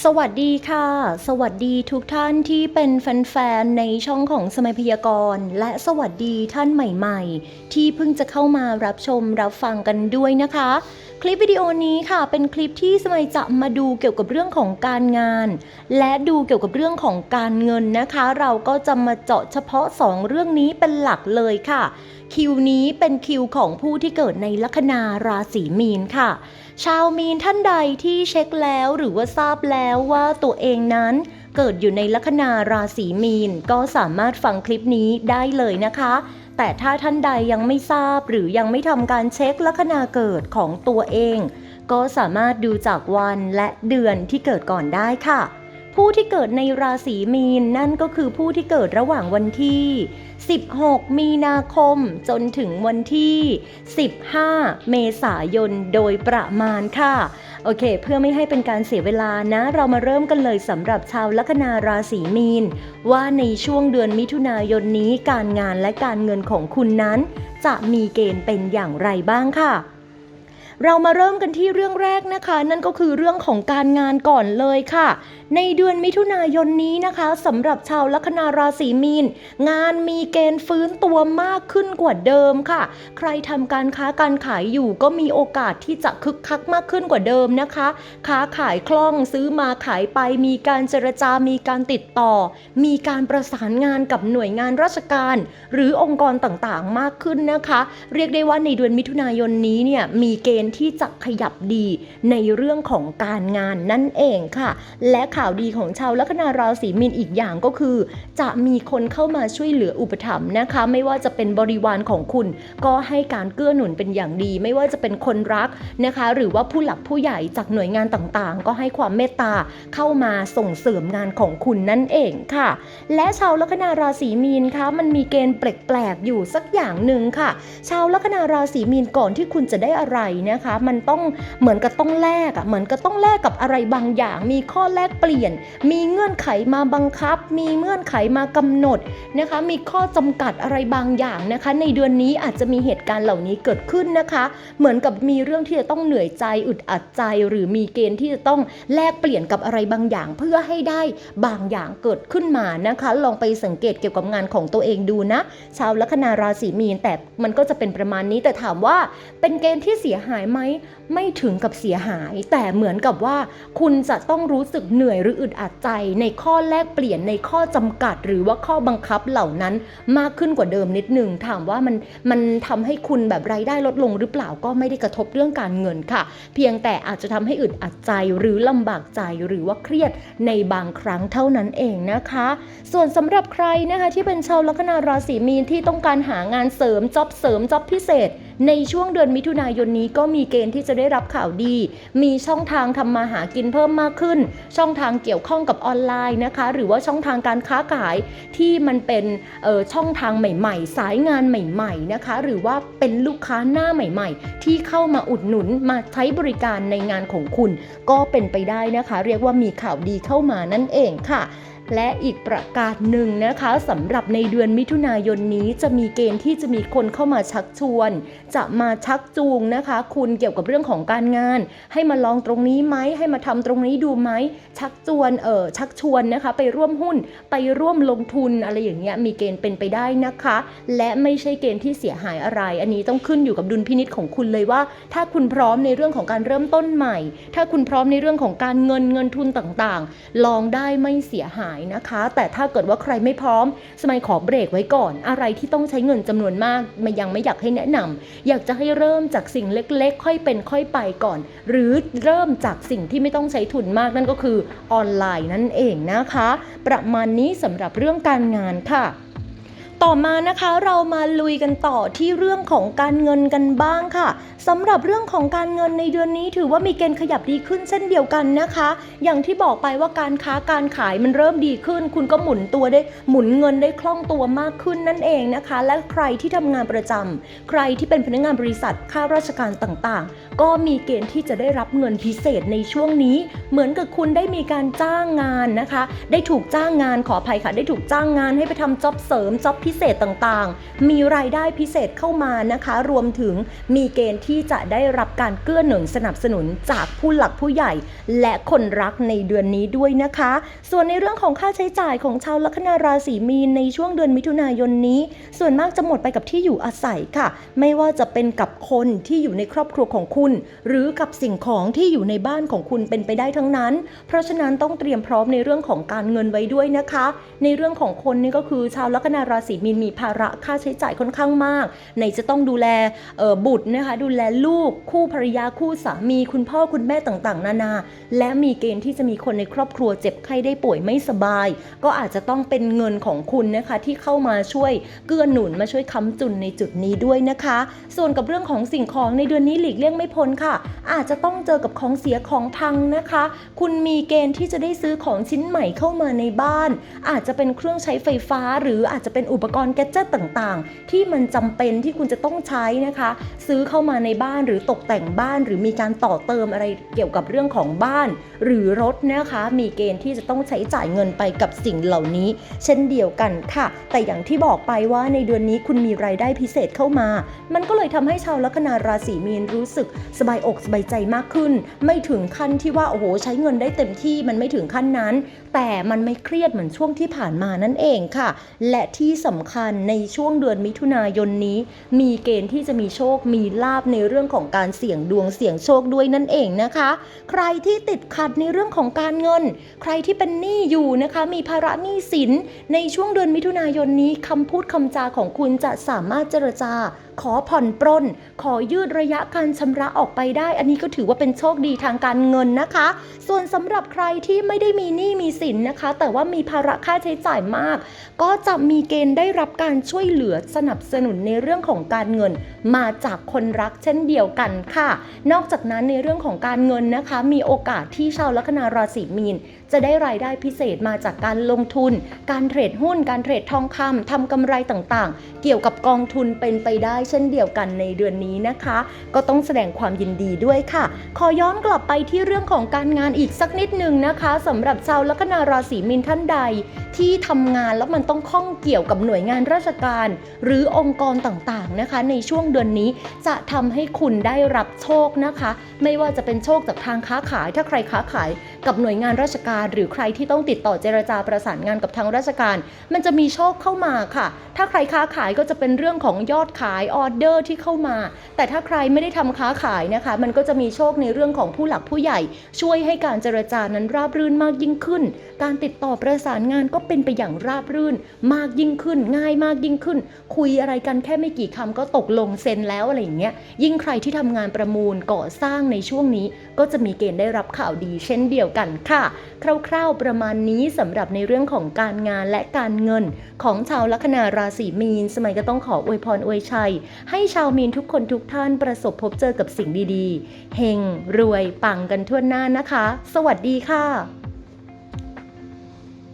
สวัสดีค่ะ สวัสดีทุกท่านที่เป็นแฟนๆในช่องของสมัยพยากรณ์และสวัสดีท่านใหม่ๆ ที่เพิ่งจะเข้ามารับชมรับฟังกันด้วยนะคะ คลิปวิดีโอนี้ค่ะ เป็นคลิปที่สมัยจะมาดูเกี่ยวกับเรื่องของการงาน และดูเกี่ยวกับเรื่องของการเงินนะคะ เราก็จะมาเจาะเฉพาะ 2 เรื่องนี้เป็นหลักเลยค่ะ คิวนี้เป็นคิวของผู้ที่เกิดในลัคนาราศีมีนค่ะ ชาวมีนท่านใดที่เช็คแล้วหรือว่าทราบแล้วว่าตัวเองนั้นเกิดอยู่ในลัคนาราศีมีน ก็สามารถฟังคลิปนี้ได้เลยนะคะ แต่ถ้าท่านใดยังไม่ทราบหรือยังไม่ทำการเช็คลัคนาเกิดของตัวเอง ก็สามารถดูจากวันและเดือนที่เกิดก่อนได้ค่ะ ผู้ที่เกิดในราศีมีนนั่นก็คือผู้ที่เกิดระหว่างวันที่ 16 มีนาคมจนถึงวันที่ 15 เมษายนโดยประมาณค่ะ โอเค เพื่อไม่ให้เป็นการเสียเวลานะ เรามาเริ่มกันเลยสำหรับชาวลัคนาราศีมีน ว่าในช่วงเดือนมิถุนายนนี้การงานและการเงินของคุณนั้น จะมีเกณฑ์เป็นอย่างไรบ้างค่ะ เรามาเริ่มกันที่เรื่องแรกนะคะ นั่นก็คือเรื่องของการงานก่อนเลยค่ะ ในเดือนมิถุนายนนี้นะคะสำหรับชาวลัคนาราศีมีน งานมีเกณฑ์ฟื้นตัวมากขึ้นกว่าเดิมค่ะ ใครทำการค้าการขายอยู่ก็มีโอกาสที่จะคึกคักมากขึ้นกว่าเดิมนะคะ ค้าขายคล่องซื้อมาขายไป มีการเจรจามีการติดต่อ มีการประสานงานกับหน่วยงานราชการ หรือองค์กรต่างๆ มากขึ้นนะคะ เรียกได้ว่าในเดือนมิถุนายนนี้เนี่ยมีเกณฑ์ที่จะขยับดีในเรื่องของการงานนั่นเองค่ะ และข่าวดีของชาวลัคนาราศีมีนอีกอย่างก็คือ จะมีคนเข้ามาช่วยเหลืออุปถัมภ์นะคะ ไม่ว่าจะเป็นบริวารของคุณ ก็ให้การเกื้อหนุนเป็นอย่างดี ไม่ว่าจะเป็นคนรักนะคะ หรือว่าผู้หลักผู้ใหญ่จากหน่วยงานต่างๆ ก็ให้ความเมตตาเข้ามาส่งเสริมงานของคุณนั่นเองค่ะ และชาวลัคนาราศีมีนคะมันมีเกณฑ์แปลกๆอยู่สักอย่างหนึ่งค่ะ ชาวลัคนาราศีมีนก่อนที่คุณจะได้อะไรนะคะ มันต้องเหมือนกับต้องแลกอะเหมือนกับต้องแลกกับอะไรบางอย่าง มีข้อแลกเปลี่ยน มีเงื่อนไขมาบังคับ มีเงื่อนไขมากำหนดนะคะ มีข้อจำกัดอะไรบางอย่างนะคะ ในเดือนนี้อาจจะมีเหตุการณ์เหล่านี้เกิดขึ้นนะคะ เหมือนกับมีเรื่องที่จะต้องเหนื่อยใจอึดอัดใจ หรือมีเกณฑ์ที่จะต้องแลกเปลี่ยนกับอะไรบางอย่าง เพื่อให้ได้บางอย่างเกิดขึ้นมานะคะ ลองไปสังเกตเกี่ยวกับงานของตัวเองดูนะ ชาวลัคนาราศีมีนแต่มันก็จะเป็นประมาณนี้แต่ถามว่าเป็นเกณฑ์ที่เสียหายไหมไม่ถึงกับเสียหาย แต่เหมือนกับว่า คุณจะต้องรู้สึกเหนื่อยหรืออึดอัดใจ ในข้อแลกเปลี่ยนในข้อจำกัด หรือว่าข้อบังคับเหล่านั้นมากขึ้นกว่าเดิมนิดหนึ่งถามว่ามันมันทำให้คุณแบบรายได้ลดลงหรือเปล่าก็ไม่ได้กระทบเรื่องการเงินค่ะ เพียงแต่อาจจะทำให้อึดอัดใจหรือลำบากใจหรือว่าเครียดในบางครั้งเท่านั้นเองนะคะ ส่วนสำหรับใครนะคะที่เป็นชาวลัคนาราศีมีนที่ต้องการหางานเสริมจ็อบเสริมจ็อบพิเศษ ในช่วงเดือนมิถุนายนนี้ก็มีเกณฑ์ที่จะได้รับข่าวดี มีช่องทางทำมาหากินเพิ่มมากขึ้น ช่องทางเกี่ยวข้องกับออนไลน์นะคะ หรือว่าช่องทางการค้าขายที่มันเป็นเอ่อช่องทางใหม่ ๆ สายงานใหม่ ๆนะคะ หรือว่าเป็นลูกค้าหน้าใหม่ ๆ ที่เข้ามาอุดหนุนมาใช้บริการในงานของคุณ ก็เป็นไปได้นะคะ เรียกว่ามีข่าวดีเข้ามานั่นเองค่ะ และอีกประการหนึ่งนะคะสำหรับในเดือนมิถุนายนนี้จะมีเกณฑ์ที่จะมีคนเข้ามาชักชวน จะมาชักจูงนะคะ คุณเกี่ยวกับเรื่องของการงาน ให้มาลองตรงนี้ไหมให้มาทำตรงนี้ดูไหมชักชวนเออชักชวนนะคะ ไปร่วมหุ้นไปร่วมลงทุนอะไรอย่างเงี้ยมีเกณฑ์เป็นไปได้นะคะ และไม่ใช่เกณฑ์ที่เสียหายอะไร อันนี้ต้องขึ้นอยู่กับดุลพินิษของคุณเลยว่า ถ้าคุณพร้อมในเรื่องของการเริ่มต้นใหม่ ถ้าคุณพร้อมในเรื่องของการเงินเงินทุนต่างๆ ลองได้ไม่เสียหายนะคะ แต่ถ้าเกิดว่าใครไม่พร้อม สมัยขอเบรกไว้ก่อน อะไรที่ต้องใช้เงินจำนวนมากมันยังไม่อยากให้แนะนำอยากจะให้เริ่มจากสิ่งเล็กๆ ค่อยเป็นค่อยไปก่อน หรือเริ่มจากสิ่งที่ไม่ต้องใช้ทุนมากนั่นก็คือออนไลน์นั่นเองนะคะ ประมาณนี้สำหรับเรื่องการงานค่ะ ต่อมานะคะเรามาลุยกันต่อที่เรื่องของการเงินกันบ้างค่ะสำหรับเรื่องของการเงินในเดือนนี้ถือว่ามีเกณฑ์ขยับดีขึ้นเช่นเดียวกันนะคะ อย่างที่บอกไปว่าการค้าการขายมันเริ่มดีขึ้น คุณก็หมุนตัวได้หมุนเงินได้คล่องตัวมากขึ้นนั่นเองนะคะ และใครที่ทำงานประจำใครที่เป็นพนักงานบริษัทข้าราชการต่างๆ ก็มีเกณฑ์ที่จะได้รับเงินพิเศษในช่วงนี้ เหมือนกับคุณได้มีการจ้างงานนะคะ ได้ถูกจ้างงานขออภัยค่ะ ได้ถูกจ้างงานให้ไปทำจ็อบเสริมจ็อบพิพิเศษต่างๆ มีรายได้พิเศษเข้ามานะคะ รวมถึงมีเกณฑ์ที่จะได้รับการเกื้อหนุนสนับสนุนจากผู้หลักผู้ใหญ่ และคนรักในเดือนนี้ด้วยนะคะ ส่วนในเรื่องของค่าใช้จ่ายของชาวลัคนาราศีมีนในช่วงเดือนมิถุนายนนี้ ส่วนมากจะหมดไปกับที่อยู่อาศัยค่ะ ไม่ว่าจะเป็นกับคนที่อยู่ในครอบครัวของคุณ หรือกับสิ่งของที่อยู่ในบ้านของคุณเป็นไปได้ทั้งนั้น เพราะฉะนั้นต้องเตรียมพร้อมในเรื่องของการเงินไว้ด้วยนะคะ ในเรื่องของคนนี่ก็คือชาวลัคนาราศีมีนมีภาระค่าใช้จ่ายค่อนข้างมากไหนจะต้องดูแลบุตรนะคะดูแลลูกคู่ภรรยาคู่สามีคุณพ่อคุณแม่ต่างๆ นานา และมีเกณฑ์ที่จะมีคนในครอบครัวเจ็บไข้ได้ป่วยไม่สบาย ก็อาจจะต้องเป็นเงินของคุณนะคะที่เข้ามาช่วยเกื้อหนุนมาช่วยค้ำจุนในจุดนี้ด้วยนะคะ ส่วนกับเรื่องของสิ่งของในเดือนนี้หลีกเลี่ยงไม่พ้นค่ะ อาจจะต้องเจอกับของเสียของพังนะคะ คุณมีเกณฑ์ที่จะได้ซื้อของชิ้นใหม่เข้ามาในบ้าน อาจจะเป็นเครื่องใช้ไฟฟ้า หรืออาจจะเป็นอุปปกรณ์แกดเจิตต่างๆ ที่มันจำเป็นที่คุณจะต้องใช้นะคะ ซื้อเข้ามาในบ้านหรือตกแต่งบ้าน หรือมีการต่อเติมอะไรเกี่ยวกับเรื่องของบ้าน หรือรถนะคะ มีเกณฑ์ที่จะต้องใช้จ่ายเงินไปกับสิ่งเหล่านี้ เช่นเดียวกันค่ะ แต่อย่างที่บอกไปว่าในเดือนนี้คุณมีรายได้พิเศษเข้ามา มันก็เลยทำให้ชาวลัคนาราศีมีนรู้สึกสบายอกสบายใจมากขึ้น ไม่ถึงขั้นที่ว่าโอ้โหใช้เงินได้เต็มที่มันไม่ถึงขั้นนั้น แต่มันไม่เครียดเหมือนช่วงที่ผ่านมานั่นเองค่ะ และที่สำคัญในช่วงเดือนมิถุนายนนี้ มีเกณฑ์ที่จะมีโชคมีลาบในเรื่องของการเสี่ยงดวงเสี่ยงโชคด้วยนั่นเองนะคะ ใครที่ติดขัดในเรื่องของการเงิน ใครที่เป็นหนี้อยู่นะคะ มีภาระหนี้สินในช่วงเดือนมิถุนายนนี้คำพูดคำจาของคุณจะสามารถเจรจาขอผ่อนปรนขอยืดระยะการชำระออกไปได้ อันนี้ก็ถือว่าเป็นโชคดีทางการเงินนะคะ ส่วนสำหรับใครที่ไม่ได้มีหนี้มีสินนะคะ แต่ว่ามีภาระค่าใช้จ่ายมาก ก็จะมีเกณฑ์ได้รับการช่วยเหลือสนับสนุนในเรื่องของการเงิน มาจากคนรักเช่นเดียวกันค่ะ นอกจากนั้นในเรื่องของการเงินนะคะ มีโอกาสที่ชาวลัคนาราศีมีน จะได้รายได้พิเศษมาจากการลงทุน การเทรดหุ้น การเทรดทองคำทำกำไรต่างๆ เกี่ยวกับกองทุนเป็นไปได้เช่นเดียวกันในเดือนนี้นะคะ ก็ต้องแสดงความยินดีด้วยค่ะ ขอย้อนกลับไปที่เรื่องของการงานอีกสักนิดหนึ่งนะคะสำหรับชาวลัคนาราศีมีนท่านใด ที่ทำงานแล้วมันต้องข้องเกี่ยวกับหน่วยงานราชการ หรือองค์กรต่างๆนะคะ ในช่วงเดือนนี้จะทำให้คุณได้รับโชคนะคะ ไม่ว่าจะเป็นโชคจากทางค้าขาย ถ้าใครค้าขายกับหน่วยงานราชการหรือใครที่ต้องติดต่อเจรจาประสานงานกับทางราชการ มันจะมีโชคเข้ามาค่ะ ถ้าใครค้าขายก็จะเป็นเรื่องของยอดขายออเดอร์ที่เข้ามา แต่ถ้าใครไม่ได้ทำค้าขายนะคะ มันก็จะมีโชคในเรื่องของผู้หลักผู้ใหญ่ ช่วยให้การเจรจานั้นราบรื่นมากยิ่งขึ้น การติดต่อประสานงานก็เป็นไปอย่างราบรื่น มากยิ่งขึ้น ง่ายมากยิ่งขึ้น คุยอะไรกันแค่ไม่กี่คำก็ตกลงเซ็นแล้วอะไรอย่างเงี้ยยิ่งใครที่ทำงานประมูลก่อสร้างในช่วงนี้ ก็จะมีเกณฑ์ได้รับข่าวดีเช่นเดียวกันค่ะ คร่าวๆประมาณนี้สำหรับในเรื่องของการงานและการเงิน ของชาวลัคนาราศีมีน สมัยก็ต้องขออวยพรอวยชัยให้ชาวมีนทุกคนทุกท่านประสบพบเจอกับสิ่งดีๆ เฮงรวยปังกันทั่วหน้านะคะ สวัสดีค่ะ